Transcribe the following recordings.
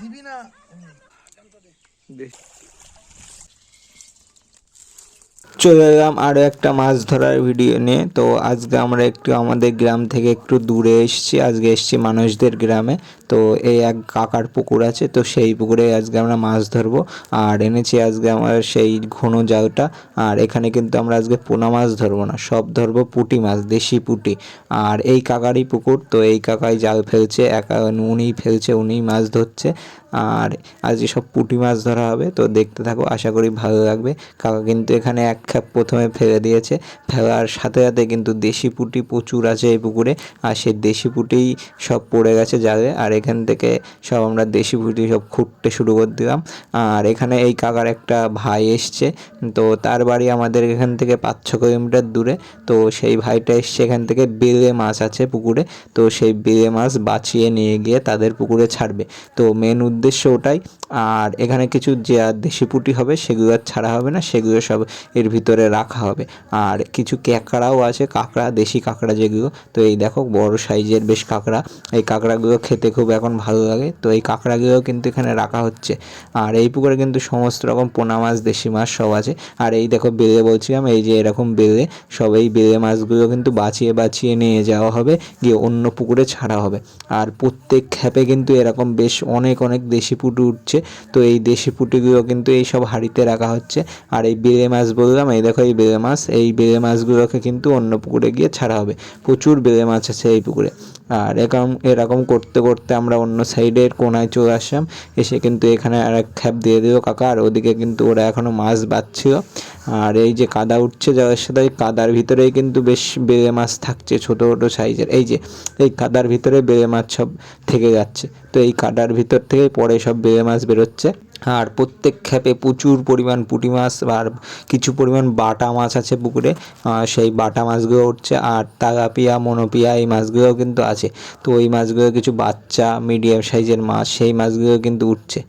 দিবি না চলে এলাম আরও একটা মাছ ধরার ভিডিও নিয়ে। তো আজকে আমরা একটু আমাদের গ্রাম থেকে একটু দূরে এসেছি। আজকে এসেছি মানুষদের গ্রামে। তো এই এক কাকার পুকুর আছে, তো সেই পুকুরে আজকে আমরা মাছ ধরবো। আর এনেছি আজকে আমার সেই ঘন জালটা। আর এখানে কিন্তু আমরা আজকে পোনা মাছ ধরবো না, সব ধরবো পুটি মাছ, দেশি পুঁটি। আর এই কাকারই পুকুর, তো এই কাকাই জাল ফেলছে, একা উনিই ফেলছে উনিই মাছ ধরছে। আর আজকে সব পুটি মাছ ধরা হবে, তো দেখতে থাকো, আশা করি ভালো লাগবে। কাকা কিন্তু এখানে এক খ্যাপ প্রথমে ফেলে দিয়েছে। ফেলার সাথে সাথে কিন্তু দেশি পুঁটি প্রচুর আছে এই পুকুরে, আর সেই দেশি পুঁটিই সব পড়ে গেছে জালে। আর এখান থেকে সব আমরা দেশি পুঁটি সব খুঁটতে শুরু করে দিলাম। আর এখানে এই কাকার একটা ভাই এসছে। তো তার বাড়ি আমাদের এখান থেকে পাঁচ ছ কিলোমিটার দূরে। তো সেই ভাইটা এসছে এখান থেকে বেলে মাছ আছে পুকুরে। তো সেই বেলে মাছ বাঁচিয়ে নিয়ে গিয়ে তাদের পুকুরে ছাড়বে। তো মেন উদ্দেশ্য ওটাই। আর এখানে কিছু যে দেশি পুঁটি হবে সেগুলো আর ছাড়া হবে না। সেগুলো সব এর ভিতরে রাখা হবে। আর কিছু ক্যাকড়াও আছে, কাঁকড়া, দেশি কাঁকড়া যেগুলো। তো এই দেখো, বড় সাইজের বেশ কাঁকড়া। এই কাঁকড়াগুলো খেতে খুব এখন ভালো লাগে। তো এই কাঁকড়াগুলো কিন্তু এখানে রাখা হচ্ছে। আর এই পুকুরে কিন্তু সমস্ত রকম পোনা মাছ, দেশি মাছ সব আছে। আর এই দেখো, বেলে বলছিলাম, এই যে এরকম বেলে, সব এই বেলে মাছগুলো কিন্তু বাঁচিয়ে বাঁচিয়ে নিয়ে যাওয়া হবে, গিয়ে অন্য পুকুরে ছাড়া হবে। আর প্রত্যেক খ্যাপে কিন্তু এরকম বেশ অনেক অনেক দেশি পুঁটি উঠছে। তো এই দেশি পুঁটিগুলো কিন্তু এই সব হাঁড়িতে রাখা হচ্ছে। আর এই বেলে মাছ বললাম, এই দেখো, এই বেলে মাছ, এই বেলে মাছগুলোকে কিন্তু অন্য পুকুরে গিয়ে ছাড়া হবে। প্রচুর বেলে মাছ আছে এই পুকুরে। আর এরকম এরকম করতে করতে আমরা অন্য সাইডের কোনায় চলে আসলাম। এসে কিন্তু এখানে আর এক খ্যাপ দিয়ে দিল কাকা, আর ওদিকে কিন্তু ওরা এখনও মাছ বাঁচছিল। আর এই যে কাদা উঠছে যাওয়ার সাথে ওই কাদার ভিতরেই কিন্তু বেশ বেলে মাছ থাকছে, ছোটো ছোটো সাইজের। এই যে, এই কাদার ভিতরে বেলে মাছ সব থেকে যাচ্ছে। তো এই কাদার ভিতর থেকে পরে সব বেলে মাছ বেরোচ্ছে। আর প্রত্যেক ক্ষেপে প্রচুর পরিমাণ পুঁটি মাছ আর কিছু পরিমাণ বাটা মাছ আছে পুকুরে সেই বাটা মাছগুলো উঠছে আর তাগাপিয়া, মনোপিয়া এই মাছগুলোও কিন্তু আছে। তো ওই মাছগুলো কিছু বাচ্চা মিডিয়াম সাইজের মাছ, সেই মাছগুলো কিন্তু উঠছে।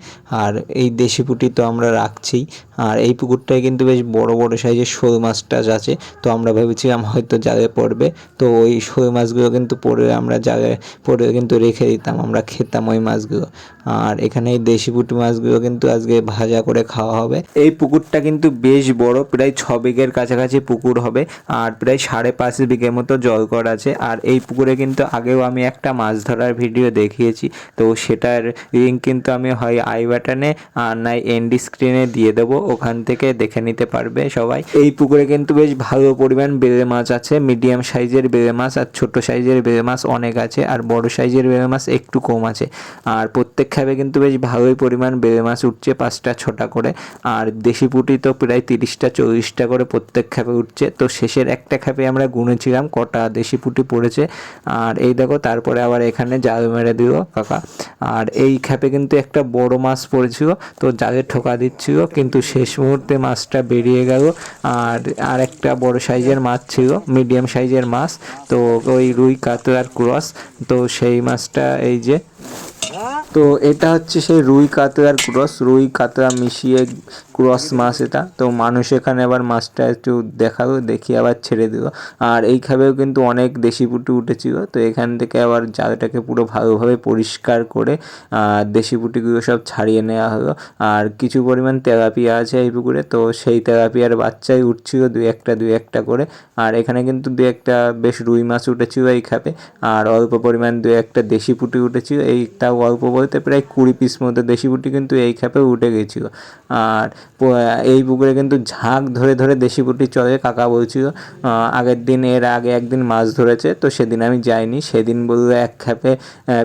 আর এই দেশি পুঁটি তো আমরা রাখছি আর এই পুকুরটায় কিন্তু বেশ বড় বড় সাইজের শোল মাছ টাছ আছে। তো আমরা ভেবেছিলাম হয়তো জালে পড়বে। তো ওই শোল মাছগুলো কিন্তু পড়ে আমরা জালে পড়ে কিন্তু রেখে দিতাম, আমরা খেতাম ওই মাছগুলো। আর এখানে এই দেশি পুঁটি মাছগুলো কিন্তু আজকে ভাজা করে খাওয়া হবে। এই পুকুরটা কিন্তু বেশ বড়, প্রায় ছ বিঘের কাছাকাছি পুকুর হবে আর প্রায় সাড়ে পাঁচ বিঘের মতো জল কর আছে। আর এই পুকুরে কিন্তু আগেও আমি একটা মাছ ধরার ভিডিও দেখিয়েছি। তো সেটার লিঙ্ক কিন্তু আমি হয় আই বাটনে আর নাই এন্ডি স্ক্রিনে দিয়ে দেবো। ওখান থেকে দেখে নিতে পারবে সবাই। এই পুকুরে কিন্তু বেশ ভালো পরিমাণ বেলে মাছ আছে। মিডিয়াম সাইজের বেলে মাছ আর ছোট সাইজের বেলে মাছ অনেক আছে। আর বড় সাইজের বেলে মাছ একটু কম আছে। আর প্রত্যেক খাবে কিন্তু বেশ ভালোই পরিমাণ বেলে মাছ উঠছে পাঁচটা, ছটা করে। আর দেশি পুঁটি তো প্রায় তিরিশটা, চল্লিশটা করে প্রত্যেক খাপে উঠছে। তো শেষের একটা খাপে আমরা গুনেছিলাম, কটা দেশি পুঁটি পড়েছে। আর এই দেখো, তারপরে আবার এখানে জাল মেরে দিল কাকা। আর এই খাপে কিন্তু একটা বড় মাছ পড়েছিল, তো জালে ঠোকা দিচ্ছিল, কিন্তু শেষ মুহূর্তে মাছটা বেরিয়ে গেল। আর আর একটা বড় সাইজের মাছ ছিল, মিডিয়াম সাইজের মাছ, তো ওই রুই, কাতলার ক্রস, তো সেই মাছটা এই যে তো এটা হচ্ছে সেই রুই কাতলার ক্রস রুই কাতলা মিশিয়ে ক্রস মাছ এটা। তো মানুষ এখানে আবার মাছটা একটু দেখাল দেখিয়ে আবার ছেড়ে দিল। আর এই খাবেও কিন্তু অনেক দেশি পুঁটি উঠেছিল। তো এখান থেকে আবার জালটাকে পুরো ভালোভাবে পরিষ্কার করে দেশি পুঁটিগুলো সব ছাড়িয়ে নেওয়া হলো। আর কিছু পরিমাণ তেলাপিয়া আছে এই পুকুরে। তো সেই তেলাপিয়ার বাচ্চাই উঠছিল দুই একটা দুই একটা করে। আর এখানে কিন্তু দু একটা বেশ রুই মাছ উঠেছিল এই খাপে। আর অল্প পরিমাণ দু একটা দেশি পুঁটি উঠেছিল। এইটাও অল্প বলতে প্রায় কুড়ি পিস মতো দেশি পুঁটি কিন্তু এই খাপে উঠে গেছিল। আর এই পুকুরে কিন্তু ঝাঁক ধরে ধরে দেশি পুটি চলে কাকা বলছিল আগের দিন, এর আগে একদিন মাছ ধরেছে, তো সেদিন আমি যাইনি। সেদিন বলল এক খ্যাপে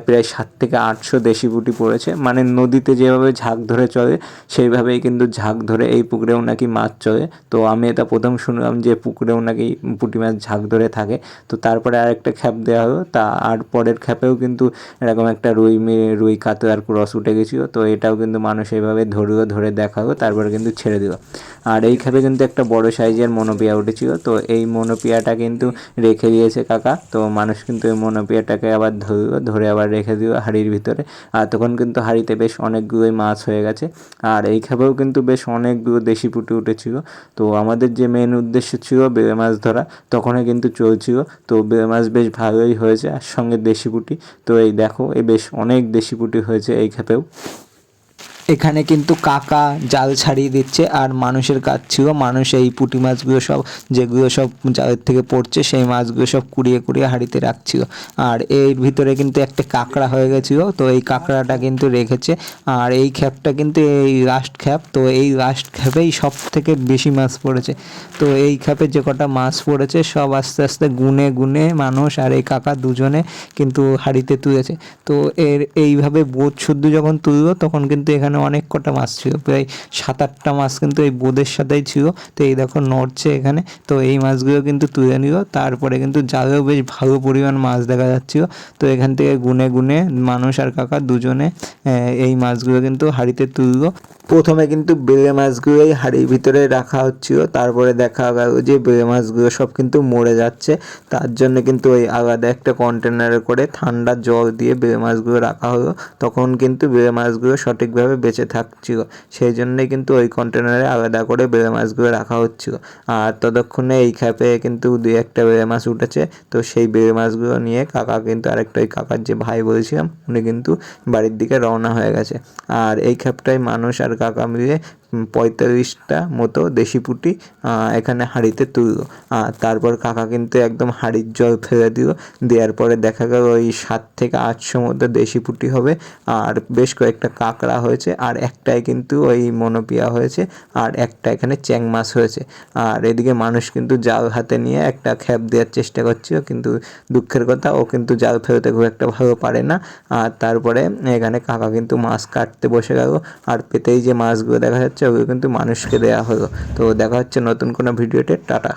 প্রায় সাত থেকে আটশো দেশি পুঁটি পড়েছে। মানে নদীতে যেভাবে ঝাঁক ধরে চলে সেইভাবেই কিন্তু ঝাঁক ধরে এই পুকুরেও নাকি মাছ চলে তো আমি এটা প্রথম শুনলাম যে পুকুরেও নাকি পুঁটি মাছ ঝাঁক ধরে থাকে। তো তারপরে আরেকটা খ্যাপ দেওয়া হলো, তা আর পরের খ্যাপেও কিন্তু এরকম একটা রুই রুই কাতলার ক্রস উঠে গেছিল। তো এটাও কিন্তু মানুষ এইভাবে ধরলো ধরে দেখাল। তারপরে কিন্তু ছেড়ে দিল। আর এই খাপে কিন্তু একটা বড় সাইজের মনোপিয়া উঠেছিল। তো এই মনোপিয়াটা কিন্তু রেখে দিয়েছে কাকা। তো মানুষ কিন্তু এই মনোপিয়াটাকে আবার ধরলো ধরে আবার রেখে দিল হাঁড়ির ভিতরে। আর তখন কিন্তু হাঁড়িতে বেশ অনেকগুলোই মাছ হয়ে গেছে। আর এই খাপেও কিন্তু বেশ অনেকগুলো দেশি পুঁটি উঠেছিল। তো আমাদের যে মেন উদ্দেশ্য ছিল বেলে মাছ ধরা, তখনই কিন্তু চলছিল। তো বেলে মাছ বেশ ভালোই হয়েছে। আর সঙ্গে দেশি পুটি। তো এই দেখো এই বেশ অনেক দেশি পুটি হয়েছে এই ক্ষেপেও। এখানে কিন্তু কাকা জাল ছাড়িয়ে দিচ্ছে আর মানুষের কাজ ছিল মানুষ এই পুঁটি মাছগুলো সব, যেগুলো সব জালের থেকে পড়ছে, সেই মাছগুলো সব কুড়িয়ে কুড়িয়ে হাঁড়িতে রাখছিল আর এর ভিতরে কিন্তু একটা কাঁকড়া হয়ে গেছিল, তো এই কাঁকড়াটা কিন্তু রেখেছে। আর এই খ্যাপটা কিন্তু এই লাস্ট খ্যাপ, তো এই লাস্ট খ্যাপেই সব থেকে বেশি মাছ পড়েছে। তো এই খ্যাপে যে কটা মাছ পড়েছে, সব আস্তে আস্তে গুনে গুনে মানুষ আর এই কাকা দুজনে কিন্তু হাঁড়িতে তুলেছে। তো এর এইভাবে বোধ শুদ্ধ যখন তুললো, তখন কিন্তু এখানে অনেক কটা মাছ ছিল, প্রায় সাত আটটা মাছ কিন্তু এই বোধের সাথেই ছিল। তো এই দেখো নড়ছে এখানে। তো এই মাছগুলো কিন্তু তুলে নিল। তারপরে কিন্তু জালেও বেশ ভালো পরিমাণ মাছ দেখা যাচ্ছিল। তো এখান থেকে গুনে গুনে মানুষ আর কাকা দুজনে এই মাছগুলো কিন্তু হাঁড়িতে তুললো। প্রথমে কিন্তু বেলে মাছগুলোই হাঁড়ির ভিতরে রাখা হচ্ছিল। তারপরে দেখা গেল যে বেলে মাছগুলো সব কিন্তু মরে যাচ্ছে। তার জন্য কিন্তু ওই আলাদা একটা কন্টেনারে করে ঠান্ডা জল দিয়ে বেলে মাছগুলো রাখা হলো। তখন কিন্তু বেলে মাছগুলো সঠিকভাবে বেঁচে থাকছিল। সেই জন্যই কিন্তু ওই কন্টেনারে আলাদা করে বেলে মাছগুলো রাখা হচ্ছিল। আর ততক্ষণে এই খ্যাপে কিন্তু দুই একটা বেলে মাছ উঠেছে। তো সেই বেড়ে মাছগুলো নিয়ে কাকা কিন্তু আরেকটা ওই কাকার যে ভাই বলেছিলাম উনি কিন্তু বাড়ির দিকে রওনা হয়ে গেছে। আর এই খ্যাপটাই মানুষ আর কাকা উম, পঁয়তাল্লিশটা মতো দেশি পুঁটি এখানে হাঁড়িতে তুললো। তারপর কাকা কিন্তু একদম হাঁড়ির জল ফেলে দিল। দেওয়ার পরে দেখা গেল ওই সাত থেকে আটশো মতো দেশি পুঁটি হবে, আর বেশ কয়েকটা কাঁকড়া হয়েছে, আর একটাই কিন্তু ওই মনোপিয়া হয়েছে, আর একটা এখানে চ্যাং মাছ হয়েছে। আর এদিকে মানুষ কিন্তু জাল হাতে নিয়ে একটা খ্যাপ দেওয়ার চেষ্টা করছিল, কিন্তু দুঃখের কথা, ও কিন্তু জাল ফেলতে খুব একটা ভালো পারে না। আর তারপরে এখানে কাকা কিন্তু মাছ কাটতে বসে গেল, আর পেতেই যে মাছগুলো দেখা যাচ্ছে ওগুলো কিন্তু মানুষকে দেওয়া হলো। তো দেখা হচ্ছে নতুন কোনো ভিডিওতে টাটা।